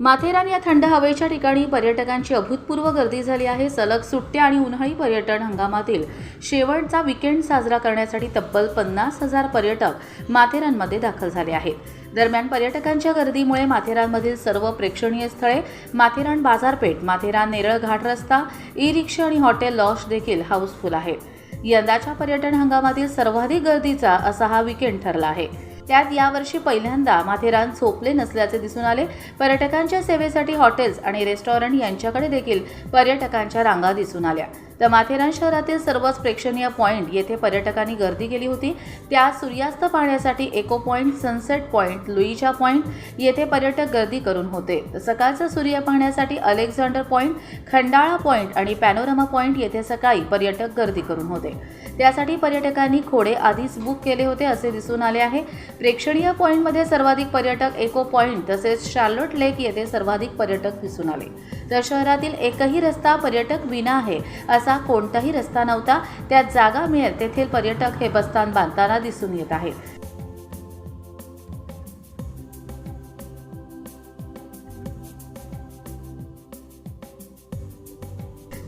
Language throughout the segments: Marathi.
माथेरान या थंड हवेच्या ठिकाणी पर्यटकांची अभूतपूर्व गर्दी झाली आहे. सलग सुट्ट्या आणि उन्हाळी पर्यटन हंगामातील शेवटचा विकेंड साजरा करण्यासाठी तब्बल पन्नास हजार पर्यटक माथेरानमध्ये दाखल झाले आहेत. दरम्यान पर्यटकांच्या गर्दीमुळे माथेरानमधील सर्व प्रेक्षणीय स्थळे माथेरान बाजारपेठ माथेरान नेरळ घाट रस्ता ई रिक्षा आणि हॉटेल लॉज देखील हाऊसफुल आहेत. यंदाच्या पर्यटन हंगामातील सर्वाधिक गर्दीचा असा हा विकेंड ठरला आहे. त्यात यावर्षी पहिल्यांदा माथेरान झोपले नसल्याचे दिसून आले. पर्यटकांच्या सेवेसाठी हॉटेल्स आणि रेस्टॉरंट यांच्याकडे देखील पर्यटकांच्या रांगा दिसून आल्या. तर माथेरान शहरातील सर्वच प्रेक्षणीय पॉईंट येथे पर्यटकांनी गर्दी केली होती. त्यात सूर्यास्त पाहण्यासाठी echo point sunset point Louisa point येथे पर्यटक गर्दी करून होते. तर सकाळचा सूर्य पाहण्यासाठी अलेक्झांडर पॉईंट खंडाळा पॉईंट आणि पॅनोरमा पॉईंट येथे सकाळी पर्यटक गर्दी करून होते. त्यासाठी पर्यटकांनी खोडे आधीच बुक केले होते असे दिसून आले आहे. प्रेक्षणीय पॉईंटमध्ये सर्वाधिक पर्यटक एको पॉईंट तसेच शार्लोट लेक येथे सर्वाधिक पर्यटक दिसून आले. तर शहरातील एकही रस्ता पर्यटक विना आहे असा कोणताही रस्ता नव्हता. त्यात जागा मिळेल तेथील पर्यटक हे बसस्थान बांधताना दिसून येत आहेत.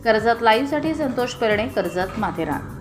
कर्जत लाईव्हसाठी संतोष पेरणे कर्जत माथेरान.